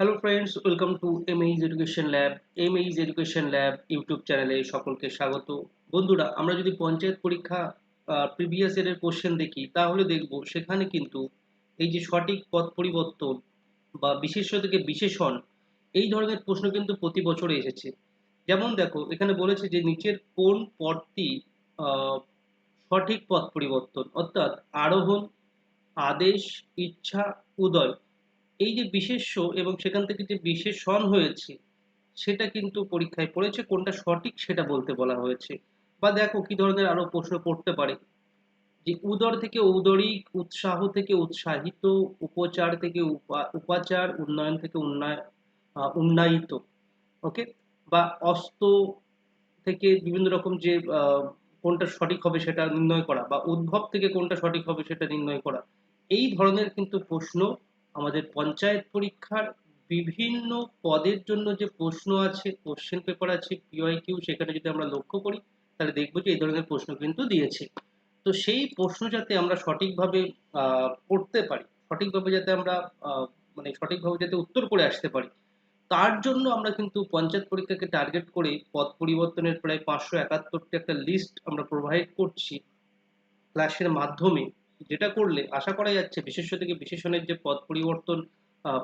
Hello friends welcome to M age education lab M age education lab YouTube চ্যানেলে সকলকে স্বাগত। বন্ধুরা আমরা যদি পঞ্চায়েত পরীক্ষা প্রিভিয়াস ইয়ারের কোশ্চেন দেখি তাহলে দেখব সেখানে কিন্তু এই যে সঠিক পথ পরিবর্তন বা বিশেষ্য থেকে বিশেষণ এই ধরনের প্রশ্ন কিন্তু প্রতি বছরে এসেছে। যেমন দেখো এখানে বলেছে যে নিচের কোন আহ, সঠিক পথ পরিবর্তন? অর্থাৎ আরোহণ আদেশ ইচ্ছা উদয়। এই যে বিশেষ্য এবং সেখান থেকে যে বিশেষণ হয়েছে, সেটা কিন্তু পরীক্ষায় পড়েছে। কোনটা সঠিক সেটা বলতে বলা হয়েছে। বা দেখো কি ধরনের আরও প্রশ্ন পড়তে পারে। যে উদর থেকে ঔদরিক, উৎসাহ থেকে উৎসাহিত, উপচার থেকে উপা- উপাচার, উন্নয়ন থেকে উন্নয় উন্নায়িত, ওকে? বা অস্ত থেকে বিভিন্ন রকম যে কোনটা সঠিক হবে সেটা নির্ণয় করা বা উদ্ভব থেকে কোনটা সঠিক হবে সেটা নির্ণয় করা। এই ধরনের কিন্তু প্রশ্ন আমাদের পঞ্চায়েত পরীক্ষার বিভিন্ন পদের জন্য যে প্রশ্ন আছে কোশ্চেন পেপার আছে পিওয়াই কিউ সেখানে যদি আমরা লক্ষ্য করি, তাহলে দেখব যে এই ধরনের প্রশ্ন কিন্তু দিয়েছে। তো সেই প্রশ্ন যাতে আমরা সঠিকভাবে পড়তে পারি, সঠিকভাবে যাতে আমরা মানে সঠিকভাবে যাতে উত্তর করে আসতে পারি, তার জন্য আমরা কিন্তু পঞ্চায়েত পরীক্ষাকে টার্গেট করে পদ পরিবর্তনের প্রায় পাঁচশো একাত্তরটি একটা লিস্ট আমরা প্রোভাইড করছি ক্লাসের মাধ্যমে। যেটা করলে, আশা করা যাচ্ছে বিশেষ্য থেকে বিশেষণের যে পদ পরিবর্তন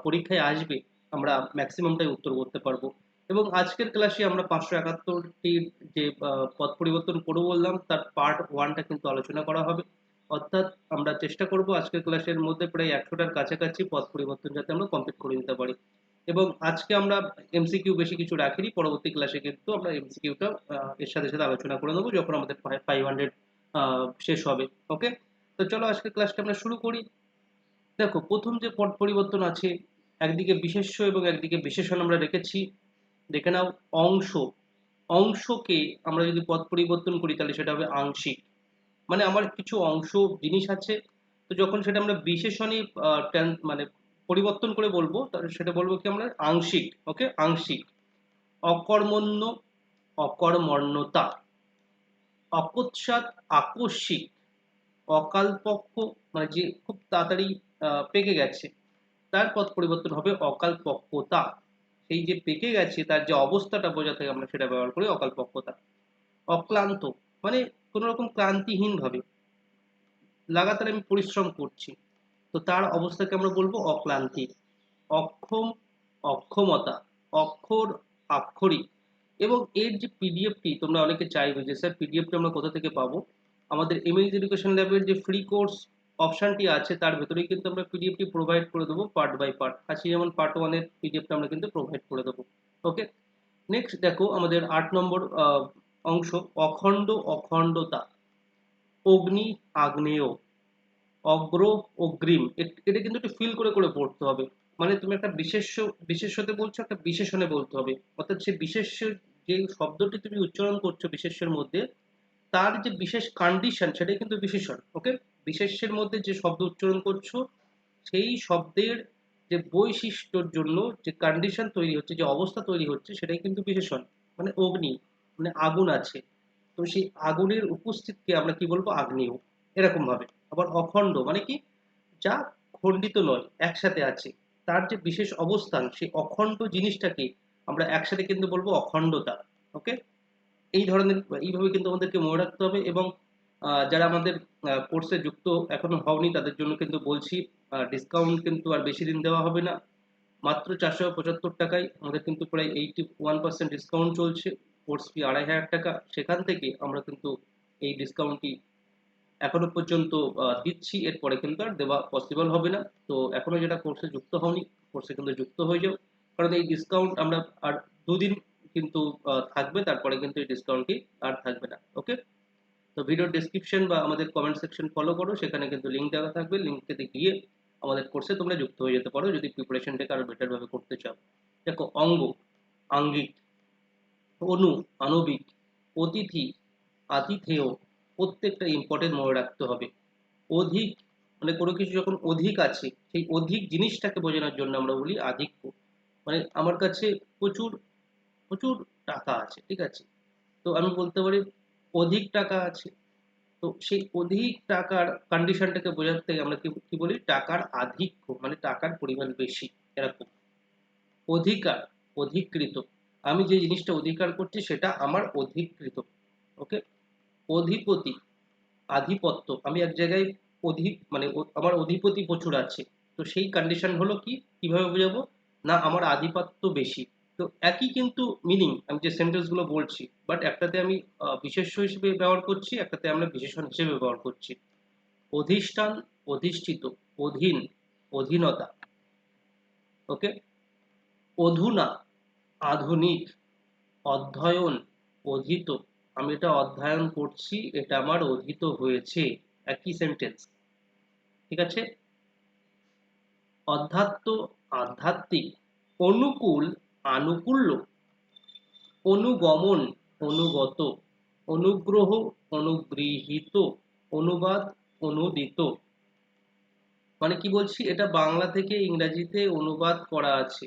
পরীক্ষায় আসবে, আমরা ম্যাক্সিমামটাই উত্তর করতে পারব। এবং আজকের ক্লাসে আমরা পাঁচশো একাত্তরটির যে পদ পরিবর্তন করব বললাম, তার পার্ট ওয়ানটা কিন্তু আলোচনা করা হবে। অর্থাৎ আমরা চেষ্টা করব আজকের ক্লাসের মধ্যে প্রায় একশোটার কাছাকাছি পদ পরিবর্তন যাতে আমরা কমপ্লিট করে নিতে পারি। এবং আজকে আমরা এমসিকিউ বেশি কিছু রাখিনি, পরবর্তী ক্লাসে কিন্তু আমরা এমসিকিউটা এর সাথে সাথে আলোচনা করে নেব, যখন আমাদের ফাইভ হান্ড্রেড শেষ হবে ওকে তো চলো আজকে ক্লাসটা আমরা শুরু করি। দেখো, প্রথম যে পদ পরিবর্তন আছে, একদিকে বিশেষ্য এবং একদিকে বিশেষণ আমরা রেখেছি। দেখে নাও, অংশ। অংশকে আমরা যদি পদ পরিবর্তন করি, তাহলে সেটা হবে আংশিক। মানে আমার কিছু অংশ, জিনিস আছে, তো যখন সেটা আমরা বিশেষণে মানে পরিবর্তন করে বলব, তাহলে সেটা বলব কি আমরা? আংশিক ওকে আংশিক। অকর্মণ্য, অকর্মণ্যতা। অকস্মাৎ আকস্মিক। অকালপক্ষ মানে যে খুব তাড়াতাড়ি পেকে গেছে, তার পথ পরিবর্তন হবে অকালপক্কতা। সেই যে পেকে গেছে, তার যে অবস্থাটা বোঝাতে আমরা সেটা ব্যবহার করি অকালপক্কতা। অক্লান্ত মানে কোনো রকম ক্লান্তিহীন ভাবে। লাগাতার আমি পরিশ্রম করছি, তো তার অবস্থাকে আমরা বলব অক্লান্তি। অক্ষম, অক্ষমতা, অক্ষর আক্ষরিক। এবং এর যে পিডিএফটি তোমরা অনেকে চাইবে যে, স্যার পিডিএফটি আমরা কোথা থেকে পাবো? আমাদের এমএইচ এডুকেশন ল্যাবের যে ফ্রি কোর্স অপশানটি আছে, তার ভেতরেই কিন্তু আমরা পিডিএফটি প্রোভাইড করে দেবো পার্ট বাই পার্ট আজকে যেমন পার্ট ওয়ানের পিডিএফটা আমরা কিন্তু প্রোভাইড করে দেবো। ওকে নেক্সট দেখো, আমাদের আট নম্বর অংশ, অখণ্ড অখণ্ডতা, অগ্নি আগ্নেয়, অগ্র অগ্রিম। এট- কিন্তু একটু ফিল করে করে পড়তে হবে। মানে তুমি একটা বিশেষ্য বিশেষতে বলছো, একটা বিশেষণে বলতে হবে। অর্থাৎ সেই বিশেষ্য যে শব্দটি তুমি উচ্চারণ করছ বিশেষ্যের মধ্যে তার যে বিশেষ কন্ডিশন সেটাই কিন্তু বিশেষণ ওকে বিশেষের মধ্যে যে শব্দ উচ্চারণ করছ, সেই শব্দের যে বৈশিষ্ট্যর জন্য যে কন্ডিশন তৈরি হচ্ছে, যে অবস্থা তৈরি হচ্ছে, সেটাই কিন্তু বিশেষণ মানে অগ্নি মানে আগুন আছে। তো সেই আগুনের উপস্থিতকে আমরা কি বলব? আগ্নেয় এরকম ভাবে আবার অখণ্ড মানে কি? যা খণ্ডিত নয়, একসাথে আছে। তার যে বিশেষ অবস্থান, সেই অখণ্ড জিনিসটাকে আমরা একসাথে কিন্তু বলব অখণ্ডতা ওকে এই ধরনের, এইভাবে কিন্তু আমাদেরকে মনে রাখতে হবে এবং যারা আমাদের কোর্সে যুক্ত এখনও হওনি তাদের জন্য কিন্তু বলছি ডিসকাউন্ট কিন্তু আর বেশি দিন দেওয়া হবে না। মাত্র চারশো পঁচাত্তর টাকায় আমাদের কিন্তু প্রায় এইটি ওয়ান পার্সেন্ট ডিসকাউন্ট চলছে। কোর্স ফি আড়াই হাজার টাকা। সেখান থেকে আমরা কিন্তু এই ডিসকাউন্টটি এখনও পর্যন্ত দিচ্ছি। এরপরে কিন্তু আর দেওয়া পসিবল হবে না। তো এখনও যেটা কোর্সে যুক্ত হওনি কোর্সে কিন্তু যুক্ত হয়ে যাও। কারণ এই ডিসকাউন্ট আমরা আর দুদিন কিন্তু থাকবে, তারপরে কিন্তু এই ডিসকাউন্টটি আর থাকবে না ওকে তো ভিডিওর ডেসক্রিপশন বা আমাদের কমেন্ট সেকশন ফলো করো, সেখানে কিন্তু লিঙ্ক দেওয়া থাকবে লিঙ্কটাতে গিয়ে আমাদের কোর্সে তোমরা যুক্ত হয়ে যেতে পারো, যদি প্রিপারেশনটাকে আরও বেটার ভাবে করতে চাও। দেখো, অঙ্গ, আঙ্গিক, অনু, আণবিক, অতিথি, আতিথেয়, প্রত্যেকটা ইম্পর্টেন্ট মনে রাখতে হবে। অধিক মানে কোনো কিছু যখন অধিক আছে, সেই অধিক জিনিসটাকে বোঝানোর জন্য আমরা বলি আধিক্য। মানে আমার কাছে প্রচুর প্রচুর টাকা আছে, ঠিক আছে? তো আমি বলতে পারি অধিক টাকা আছে। তো সেই অধিক টাকার কন্ডিশনটাকে বোঝাতে আমরা কি বলি? টাকার আধিক্য মানে টাকার পরিমাণ বেশি, এরকম। অধিকার, অধিকৃত। আমি যে জিনিসটা অধিকার করছি সেটা আমার অধিকৃত, ওকে? অধিপতি, আধিপত্য। আমি এক জায়গায় অধি মানে আমার অধিপতি প্রচুর আছে। তো সেই কন্ডিশন হলো কি? কীভাবে বোঝাবো? না, আমার আধিপত্য বেশি। তো একই কিন্তু মিনিং আমি যে সেন্টেন্সগুলো বলছি বাট একটাতে আমি বিশেষ্য হিসেবে ব্যবহার করছি, একটাতে আমরা বিশেষণ হিসেবে ব্যবহার করছি। অধিষ্ঠান, অধিষ্ঠিত, অধীন, অধীনতা ওকে অধুনা, আধুনিক, অধ্যয়ন, অধীত, আমি এটা অধ্যয়ন করছি, এটা আমার অধীত হয়েছে, একই সেন্টেন্স ঠিক আছে? অধ্যাত্ম, আধ্যাত্মিক, অনুকূল আনুকূল্য, অনুগমন, অনুগত, অনুগ্রহ, অনুগৃহীত, অনুবাদ, অনুদিত। মানে কি বলছি? এটা বাংলা থেকে ইংরাজিতে অনুবাদ করা আছে।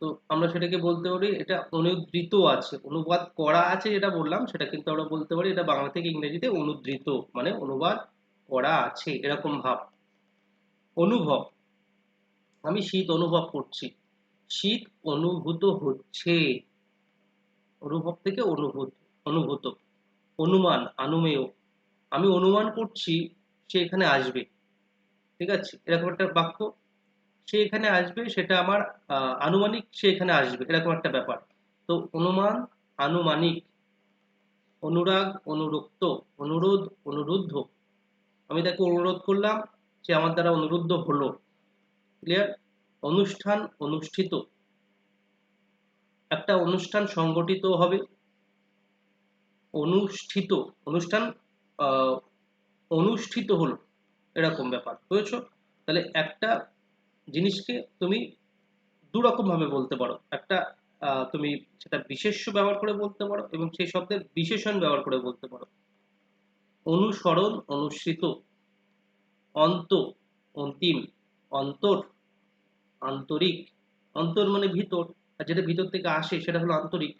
তো আমরা সেটাকে বলতে পারি, এটা অনুদৃত আছে। অনুবাদ করা আছে যেটা বললাম, সেটা কিন্তু আমরা বলতে পারি, এটা বাংলা থেকে ইংরেজিতে অনুদৃত মানে অনুবাদ করা আছে, এরকম ভাব। অনুভব। আমি শীত অনুভব করছি। শীত অনুভূত হচ্ছে। অনুভব থেকে অনুভূত অনুভূত, অনুমান, আনুমেয়। আমি অনুমান করছি, সে এখানে আসবে। ঠিক আছে? এরকম একটা বাক্য। সে এখানে আসবে, সেটা আমার আনুমানিক সে এখানে আসবে, এরকম একটা ব্যাপার। তো অনুমান, আনুমানিক, অনুরাগ, অনুরক্ত, অনুরোধ, অনুরুদ্ধ। আমি তাকে অনুরোধ করলাম, সে আমার দ্বারা অনুরুদ্ধ হলো। ক্লিয়ার অনুষ্ঠান অনুষ্ঠিত। একটা অনুষ্ঠান সংগঠিত হবে। অনুষ্ঠিত, অনুষ্ঠান অনুষ্ঠিত হলো, এরকম ব্যাপার, বুঝেছ? তাহলে একটা জিনিসকে তুমি দু ভাবে বলতে পারো। একটা তুমি সেটা বিশেষ্য ব্যবহার করে বলতে পারো এবং সেই শব্দের বিশেষণ ব্যবহার করে বলতে পারো। অনুসরণ অনুসৃত, অন্ত, অন্তিম, অন্তর আন্তরিক অন্তর মানে ভিতর, আর যেটা ভিতর থেকে আসে সেটা হলো আন্তরিক।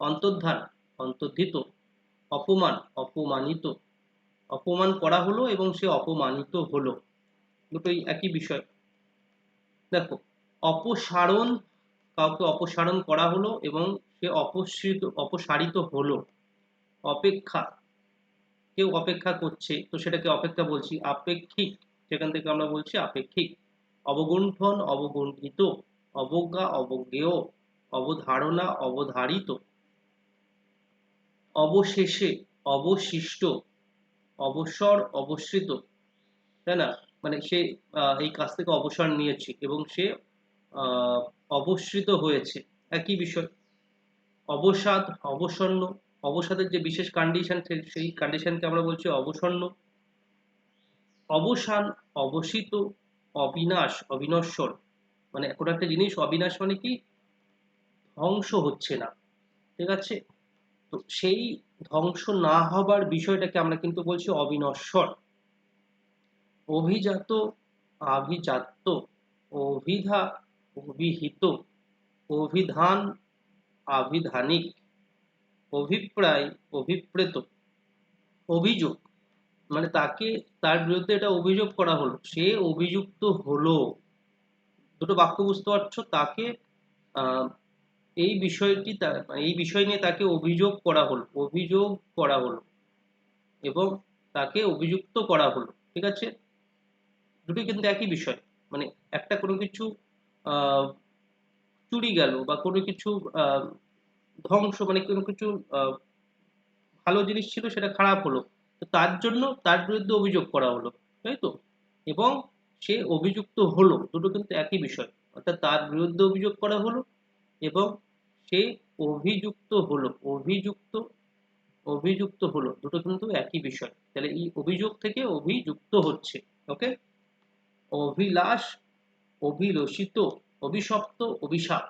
অন্তর্ধান, অন্তর্ধিত, অপমান, অপমানিত। অপমান করা হলো এবং সে অপমানিত হলো। দুটোই একই বিষয়। দেখো, অপসারণ, কাউকে অপসারণ করা হলো এবং সে অপসৃত, অপসারিত হলো। অপেক্ষা, কেউ অপেক্ষা করছে, তো সেটাকে অপেক্ষা বলছি। আপেক্ষিক সেখান থেকে আমরা বলছি আপেক্ষিক। অবগুণ্ঠন অবগুণ্ঠিত, অবজ্ঞা অবজ্ঞেয়, অবধারণা অবধারিত। অবশেষে অবশিষ্ট, অবসর অবসৃত। তাই না? মানে সে এই কাজ থেকে অবসর নিয়েছে এবং সে অবসৃত হয়েছে। একই বিষয়। অবসাদ, অবসন্ন। অবসাদের যে বিশেষ কন্ডিশন সেই কন্ডিশনকে আমরা বলছি অবসন্ন। অবসান, অবসিত অবিনাশ, অবিনশ্বর। মানে কোনো একটা জিনিস, অবিনাশ মানে কি? ধ্বংস হচ্ছে না। ঠিক আছে? তো সেই ধ্বংস না হবার বিষয়টাকে আমরা কিন্তু বলছি অবিনশ্বর। অভিজাত, আভিজাত্য, অভিধা, অভিহিত, অভিধান, আভিধানিক, অভিপ্রায়, অভিপ্রেত, অভিযোগ। মানে তাকে, তার বিরুদ্ধে এটা অভিযোগ করা হলো। সে অভিযুক্ত হলো। দুটো বাক্য বুঝতে পারছ? তাকে এই বিষয়টি এই বিষয় নিয়ে তাকে অভিযোগ করা হলো। অভিযোগ করা হলো। এবং তাকে অভিযুক্ত করা হলো। ঠিক আছে? দুটোই কিন্তু একই বিষয়। মানে একটা কোনো কিছু চুরি গেল বা কোনো কিছু ধ্বংস মানে কোনো কিছু ভালো জিনিস ছিল সেটা খারাপ হলো। তো তার জন্য তার বিরুদ্ধে অভিযোগ করা হলো, তাই তো? এবং সে অভিযুক্ত হলো, দুটো কিন্তু একই বিষয়। অর্থাৎ তার বিরুদ্ধে অভিযোগ করা হলো এবং সে অভিযুক্ত হলো, অভিযুক্ত অভিযুক্ত হলো, দুটো কিন্তু একই বিষয়। তাহলে এই অভিযোগ থেকে অভিযুক্ত হচ্ছে ওকে অভিলাষ, অভিলষিত, অভিশপ্ত, অভিশাপ।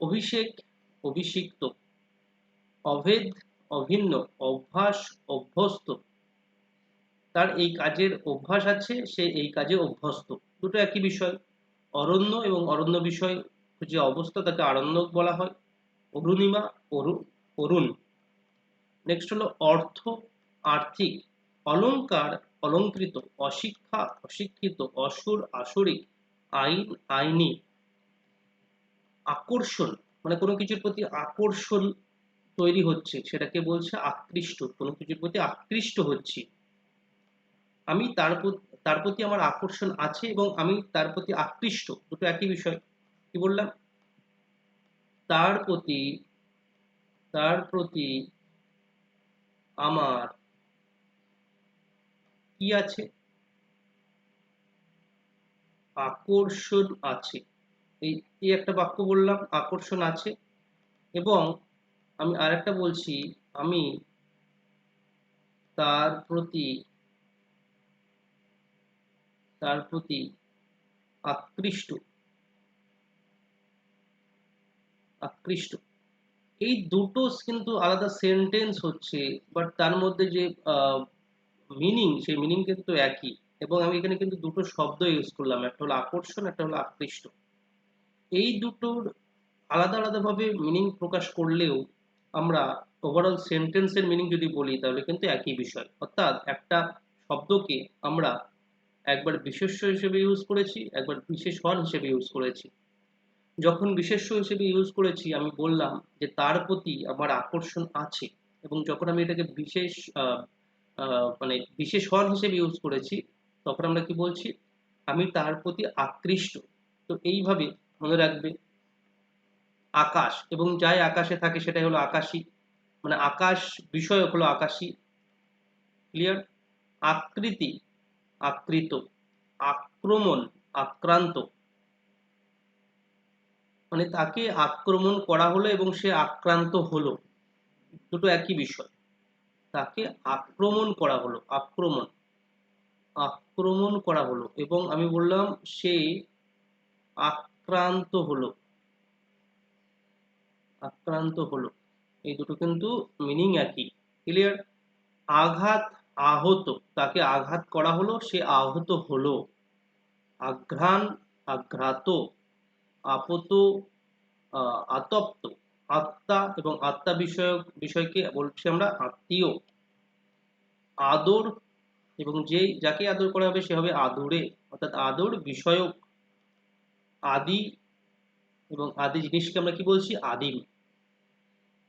অভিষেক, অভিষিক্ত। অভেদ অভিন্ন, অভ্যাস অভ্যস্ত। তার এই কাজের অভ্যাস আছে, সে এই কাজে অভ্যস্ত। দুটো একই বিষয়। অরণ্য এবং অরণ্য বিষয় যে অবস্থা তাকে আরণ্যক বলা হয়। অরুণিমা, অরু, অরুণ। নেক্সট হলো অর্থ, আর্থিক। অলঙ্কার অলঙ্কৃত, অশিক্ষা, অশিক্ষিত, অসুর, আসরিক, আইন, আইনি। আকর্ষণ মানে কোনো কিছুর প্রতি আকর্ষণ তৈরি হচ্ছে, সেটাকে বলছে আকৃষ্ট, কোনো কিছুর প্রতি আকৃষ্ট হচ্ছি। আমি তার তার প্রতি আমার আকর্ষণ আছে এবং আমি তার প্রতি আকৃষ্ট, দুটো একই বিষয়। কি বললাম? তার প্রতি তার প্রতি আমার কি আছে? আকর্ষণ আছে। এই এই একটা বাক্য বললাম, আকর্ষণ আছে এবং আমি আরেকটা বলছি, আমি তার প্রতি তার প্রতি আকৃষ্ট। আকৃষ্ট। এই দুটো কিন্তু আলাদা সেন্টেন্স হচ্ছে বাট তার মধ্যে যে মিনিং সেই মিনিং কিন্তু একই। এবং আমি এখানে কিন্তু দুটো শব্দ ইউজ করলাম, একটা হলো আকর্ষণ, একটা হলো আকৃষ্ট। এই দুটোর আলাদা আলাদাভাবে মিনিং প্রকাশ করলেও আমরা ওভারঅল সেন্টেন্সের মিনিং যদি বলি, তাহলে কিন্তু একই বিষয়। অর্থাৎ একটা শব্দকে আমরা একবার বিশেষ্য হিসেবে ইউজ করেছি, একবার বিশেষ বিশেষণ হিসেবে ইউজ করেছি। যখন বিশেষ্য হিসেবে ইউজ করেছি, আমি বললাম যে তার প্রতি আমার আকর্ষণ আছে এবং যখন আমি এটাকে বিশেষ মানে বিশেষ বিশেষণ হিসেবে ইউজ করেছি, তখন আমরা কি বলছি? আমি তার প্রতি আকৃষ্ট। তো এইভাবে মনে রাখবে আকাশ এবং যাই আকাশে থাকে সেটাই হলো আকাশী। মানে আকাশ বিষয় হলো আকাশী। ক্লিয়ার আকৃতি, আকৃত, আক্রমণ, আক্রান্ত। মানে তাকে আক্রমণ করা হলো এবং সে আক্রান্ত হলো। দুটো একই বিষয়। তাকে আক্রমণ করা হলো, আক্রমণ আক্রমণ করা হলো এবং আমি বললাম সে আক্রান্ত হলো। আক্রান্ত হলো। এই দুটো কিন্তু মিনিং একই। ক্লিয়ার আঘাত আহত, তাকে আঘাত করা হলো, সে আহত হলো। আঘ্রাণ, আঘ্রাত আপত আতপ্ত। আত্মা এবং আত্মা বিষয়ক, বিষয়কে বলছি আমরা আত্মীয়। আদর এবং যেই, যাকে আদর করা হবে, সে হবে আদরে। অর্থাৎ আদর, বিষয়ক, আদি এবং আদি জিনিসকে আমরা কি বলছি? আদিম।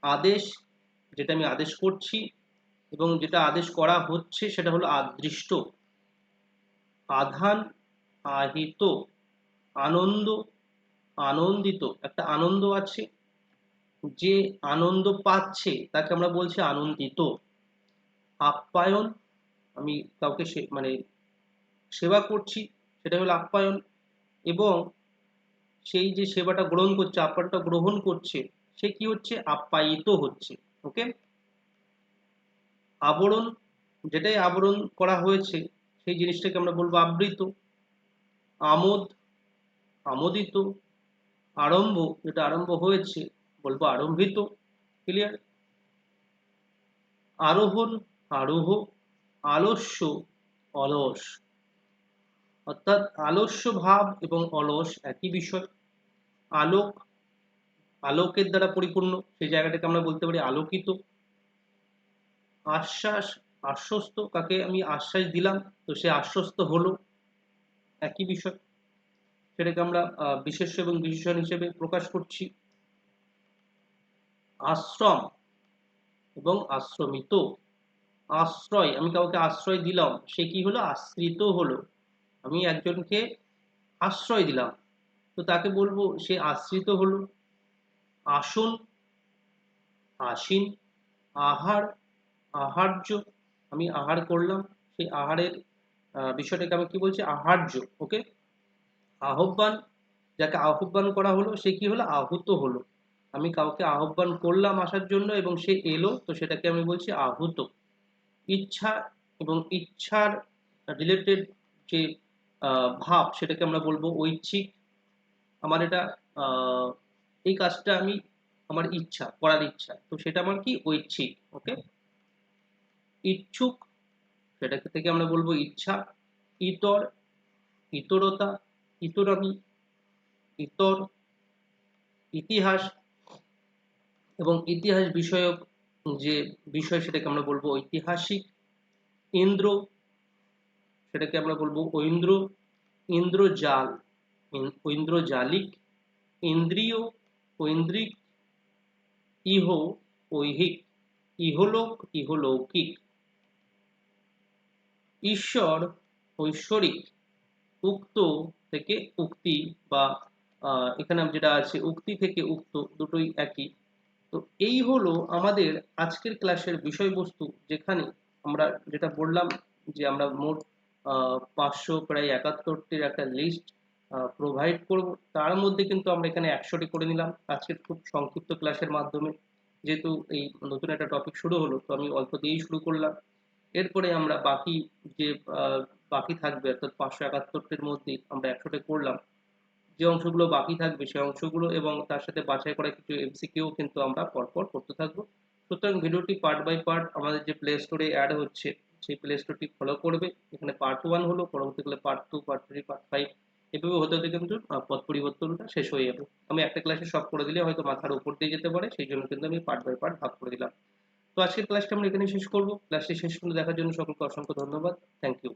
আদেশ, যেটা আমি আদেশ করছি এবং যেটা আদেশ করা হচ্ছে সেটা হলো আদৃষ্ট। আধান আহিত, আনন্দ, আনন্দিত, একটা আনন্দ আছে। যে আনন্দ পাচ্ছে তাকে আমরা বলছি আনন্দিত। আপ্যায়ন, আমি কাউকে মানে সেবা করছি সেটা হলো আপ্যায়ন এবং সেই যে সেবাটা গ্রহণ করছে, আপ্যায়নটা গ্রহণ করছে সে কি হচ্ছে? আপ্যায়িত হচ্ছে ওকে আবরণ, যেটাই আবরণ করা হয়েছে, সেই জিনিসটাকে আমরা বলব আবৃত, আমোদ, আমোদিত, আরম্ভ, যেটা আরম্ভ হয়েছে, বলব আরম্ভিত ক্লিয়ার আরোহণ, আরোহ, আলস্য, অলস, অর্থাৎ আলস্য ভাব এবং অলস একই বিষয়। আলোক আলোকের দ্বারা পরিপূর্ণ, সেই জায়গাটাকে আমরা বলতে পারি আলোকিত। আশ্বাস, আশ্বস্ত, কাকে আমি আশ্বাস দিলাম, তো সে আশ্বস্ত হলো। একই বিষয়। সেটাকে আমরা বিশেষ এবং বিশেষণ হিসেবে প্রকাশ করছি। আশ্রম এবং আশ্রমিত। আশ্রয়, আমি কাউকে আশ্রয় দিলাম, সে কি হলো? আশ্রিত হলো। আমি একজনকে আশ্রয় দিলাম। তো তাকে বলব, সে আশ্রিত হলো। আসন, আসীন, আহার, আহার্য, আমি আহার করলাম। সেই আহারের বিষয়টাকে আমি কি বলছি? আহার্য ওকে আহ্বান, যাকে আহ্বান করা হলো, সে কি হলো? আহুত হলো। আমি কাউকে আহ্বান করলাম আসার জন্য এবং সে এলো, তো সেটাকে আমি বলছি আহুত। ইচ্ছা এবং ইচ্ছার রিলেটেড যে ভাব, সেটাকে আমরা বলব ঐচ্ছিক। আমার এটা এই কাজটা আমি আমার ইচ্ছা, করার ইচ্ছা। তো সেটা আমার কি? ঐচ্ছিক ওকে ইচ্ছুক সেটা থেকে আমরা বলব ইচ্ছা। ইতর, ইতরতা, ইতরামি, ইতর, ইতিহাস এবং ইতিহাস বিষয়ক যে বিষয় সেটাকে আমরা বলব ঐতিহাসিক। ইন্দ্র, সেটাকে আমরা বলব ঐন্দ্র। ইন্দ্রজাল, ইন- ঐন্দ্রজালিক। ইন্দ্রিয় ঐন্দ্রিক, ইহ ঐহিক, ইহলোক, ইহলৌকিক। ঈশ্বর ঐশ্বরিক, উক্ত থেকে উক্তি বা এখানে যেটা আছে, উক্তি থেকে উক্ত দুটোই একই। তো এই হলো আমাদের আজকের ক্লাসের বিষয়বস্তু, যেখানে আমরা যেটা বললাম যে আমরা মোট পাঁচশো প্রায় একাত্তরটির একটা লিস্ট প্রোভাইড করব। তার মধ্যে কিন্তু আমরা এখানে একশোটি করে নিলাম। আজকের খুব সংক্ষিপ্ত ক্লাসের মাধ্যমে যেহেতু এই নতুন একটা টপিক শুরু হলো, তো আমি অল্প দিয়েই শুরু করলাম। এরপরে আমরা বাকি যে বাকি থাকবে, অর্থাৎ পাঁচশো একাত্তরটির মধ্যে আমরা একশোটা করলাম। যে অংশগুলো বাকি থাকবে সেই অংশগুলো এবং তার সাথে বাছাই করা কিছু এমসিকিউ কিন্তু আমরা পরপর করতে থাকব। সুতরাং ভিডিওটি পার্ট বাই পার্ট আমাদের যে প্লে স্টোরে অ্যাড হচ্ছে, সেই প্লে স্টোরটি ফলো করবে। এখানে পার্ট ওয়ান হলো, পরবর্তীকালে part two part three part five এভাবে হতে হতে কিন্তু পথ পরিবর্তনটা শেষ হয়ে যাবে। আমি একটা ক্লাসে সব করে দিলে হয়তো মাথার উপর দিয়ে যেতে পারে, সেই জন্য কিন্তু আমি পার্ট বাই পার্ট ভাগ করে দিলাম। তো আজকের ক্লাসটা আমরা এখানে শেষ করব। ক্লাসটি শেষ পর্যন্ত দেখার জন্য সকলকে অসংখ্য ধন্যবাদ। Thank you